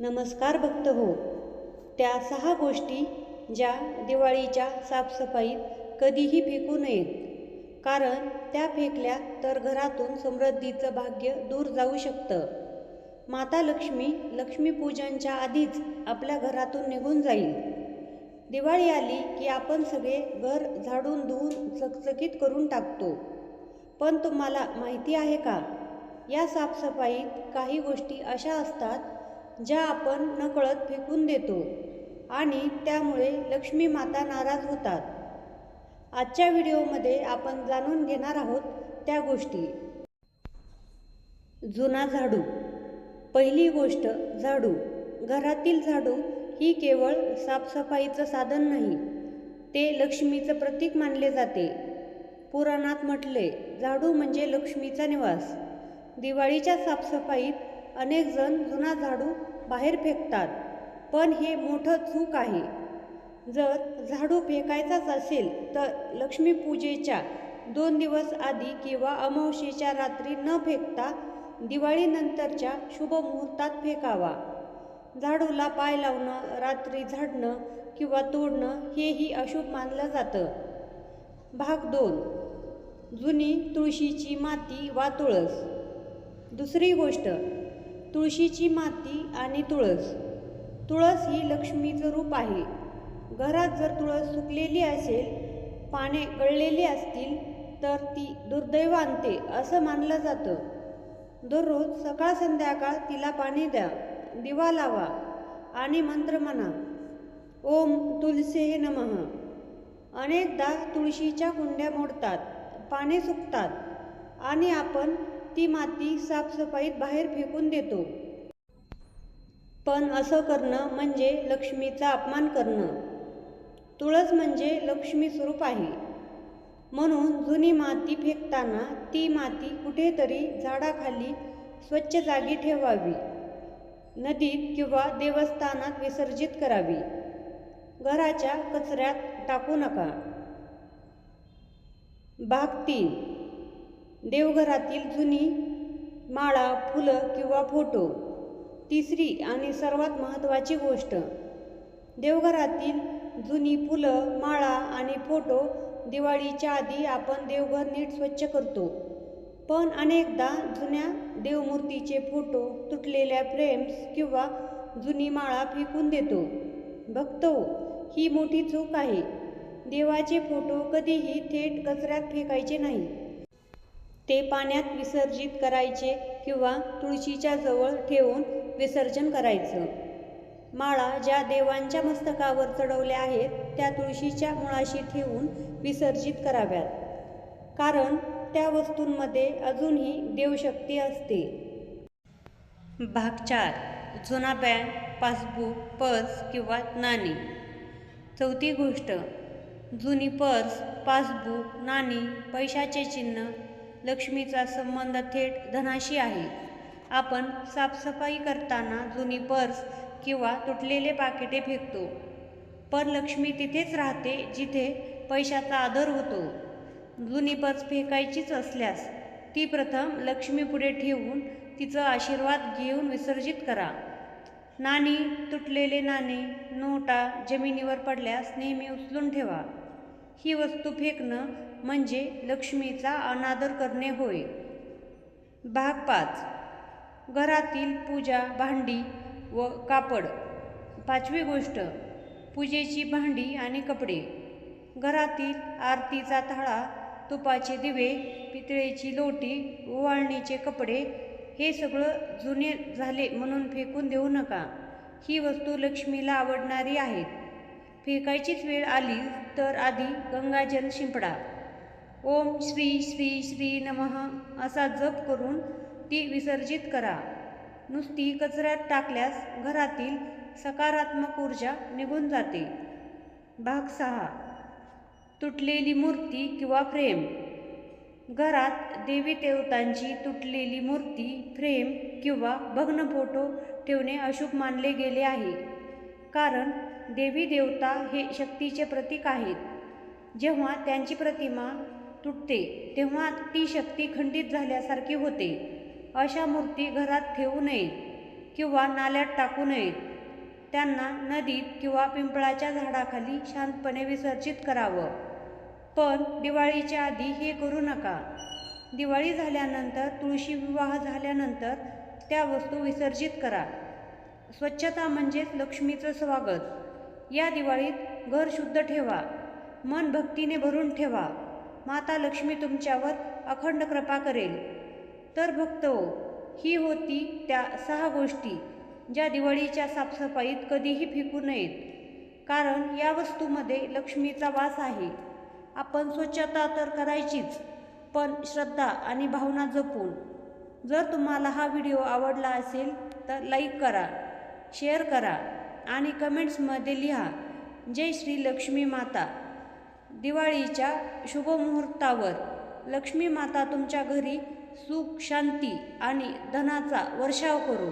नमस्कार भक्त हो. त्या सहा गोष्टी ज्या दिवाळीच्या साफसफाईत कधीही फेकू नयेत. कारण त्या फेकल्या तर घरातून समृद्धीचं भाग्य दूर जाऊ शकतं. माता लक्ष्मी लक्ष्मीपूजनच्या आधीच आपल्या घरातून निघून जाईल. दिवाळी आली की आपण सगळे घर झाडून धुवून चकचकीत करून टाकतो. पण तुम्हाला माहिती आहे का? या साफसफाईत काही गोष्टी अशा असतात ज्या आपण नकळत फेकून देतो आणि त्यामुळे लक्ष्मी माता नाराज होतात. आजच्या व्हिडिओमध्ये आपण जाणून घेणार आहोत त्या गोष्टी. जुना झाडू. पहिली गोष्ट झाडू. घरातील झाडू ही केवळ साफसफाईचं साधन नाही ते लक्ष्मीचं प्रतीक मानले जाते. पुराणात म्हटले झाडू म्हणजे लक्ष्मीचा निवास. दिवाळीच्या साफसफाईत अनेक जण जुना झाडू बाहेर फेकतात. पण हे मोठं चूक आहे. जर झाडू फेकायचाच असेल तर लक्ष्मीपूजेच्या दोन दिवस आधी किंवा अमावशेच्या रात्री न फेकता दिवाळीनंतरच्या शुभ मुहूर्तात फेकावा. झाडूला पाय लावणं रात्री झाडणं किंवा तोडणं हेही अशुभ मानलं जातं. भाग दोन. जुनी तुळशीची माती वा तुळस. दुसरी गोष्ट तुळशीची माती आणि तुळस. तुळस ही लक्ष्मीचं रूप आहे. घरात जर तुळस सुकलेली असेल पाने गळलेली असतील तर ती दुर्दैव आणते असं मानलं जातं. दररोज सकाळ संध्याकाळ तिला पाणी द्या दिवा लावा आणि मंत्र म्हणा. ओम तुलसे नमः. अनेकदा तुळशीच्या कुंड्या मोडतात पाने सुकतात आणि आपण ती माती साफसफाईत बाहेर फेकून देतो. पण असं करणं म्हणजे लक्ष्मीचा अपमान करणं. तुळस म्हणजे लक्ष्मी स्वरूप आहे. म्हणून जुनी माती फेकताना ती माती कुठेतरी झाडाखाली स्वच्छ जागी ठेवावी. नदीत किंवा देवस्थानात विसर्जित करावी. घराच्या कचऱ्यात टाकू नका. भाग तीन. देवघरातील जुनी माळा फुलं किंवा फोटो. तिसरी आणि सर्वात महत्त्वाची गोष्ट देवघरातील जुनी फुलं माळा आणि फोटो दिवाळीच्या आधी आपण देवघर नीट स्वच्छ करतो. पण अनेकदा जुन्या देवमूर्तीचे फोटो तुटलेल्या फ्रेम्स किंवा जुनी माळा फेकून देतो. भक्तो ही मोठी चूक आहे. देवाचे फोटो कधीही थेट कचऱ्यात फेकायचे नाही. ते पाण्यात विसर्जित करायचे किंवा तुळशीच्या जवळ ठेवून विसर्जन करायचं. माळा ज्या देवांच्या मस्तकावर चढवल्या आहेत त्या तुळशीच्या मुळाशी ठेवून विसर्जित कराव्यात. कारण त्या वस्तूंमध्ये अजूनही देवशक्ती असते. भाग चार. जुना बँक पासबुक पर्स किंवा नाणी. चौथी गोष्ट. जुनी पर्स पासबुक नाणी पैशाचे चिन्ह लक्ष्मीचा संबंध थेट धनाशी आहे. आपण साफसफाई करताना जुनी पर्स किंवा तुटलेले पाकिटे फेकतो. पण लक्ष्मी तिथेच राहते जिथे पैशाचा आदर होतो. जुनी पर्स फेकायचीच असल्यास ती प्रथम लक्ष्मीपुढे ठेवून तिचा आशीर्वाद घेऊन विसर्जित करा. नाणी तुटलेले नाणे नोटा जमिनीवर पडल्यास नेहमी उचलून ठेवा. ही वस्तू फेकणं म्हणजे लक्ष्मीचा अनादर करणे होय. भाग पाच. घरातील पूजा भांडी व कापड. पाचवी गोष्ट. पूजेची भांडी आणि कपडे. घरातील आरतीचा थाळा तुपाचे दिवे पितळेची लोटी ओवाळणीचे कपडे हे सगळं जुने झाले म्हणून फेकून देऊ नका. ही वस्तू लक्ष्मीला आवडणारी आहेत. फेकायचीच वेळ आली तर आधी गंगाजल शिंपडा. ओम श्री श्री श्री नमः असा जप करून ती विसर्जित करा. नुसती कचऱ्यात टाकल्यास घरातील सकारात्मक ऊर्जा निघून जाते. भाग सहा. तुटलेली मूर्ती किंवा फ्रेम. घरात देवी देवतांची तुटलेली मूर्ती फ्रेम किंवा भग्न फोटो ठेवणे अशुभ मानले गेले आहे. कारण देवी देवता हे शक्तीचे प्रतीक आहेत. जेव्हा त्यांची प्रतिमा तुटते तेव्हा ती शक्ती खंडित झाल्यासारखी होते. अशा मूर्ती घरात ठेवू नये किंवा नाल्यात टाकू नयेत त्यांना नदीत किंवा पिंपळाच्या झाडाखाली शांतपणे विसर्जित करावं. पण दिवाळीच्या आधी हे करू नका. दिवाळी झाल्यानंतर तुळशी विवाह झाल्यानंतर त्या वस्तू विसर्जित करा. स्वच्छता म्हणजेच लक्ष्मीचं स्वागत. या दिवाळीत घर शुद्ध ठेवा. मन भक्तीने भरून ठेवा. माता लक्ष्मी तुमच्यावर अखंड कृपा करेल. तर भक्त ही होती त्या सहा गोष्टी ज्या दिवाळीच्या साफसफाईत कधीही फेकू नयेत. कारण या वस्तूमध्ये लक्ष्मीचा वास आहे. आपण स्वच्छता तर करायचीच पण श्रद्धा आणि भावना जपून. जर तुम्हाला हा व्हिडिओ आवडला असेल तर लाईक करा. शेअर करा आणि कमेंट्समध्ये लिहा जय श्री लक्ष्मी माता. दिवाळीच्या शुभमुहूर्तावर लक्ष्मी माता तुमच्या घरी सुख शांती आणि धनाचा वर्षाव करू.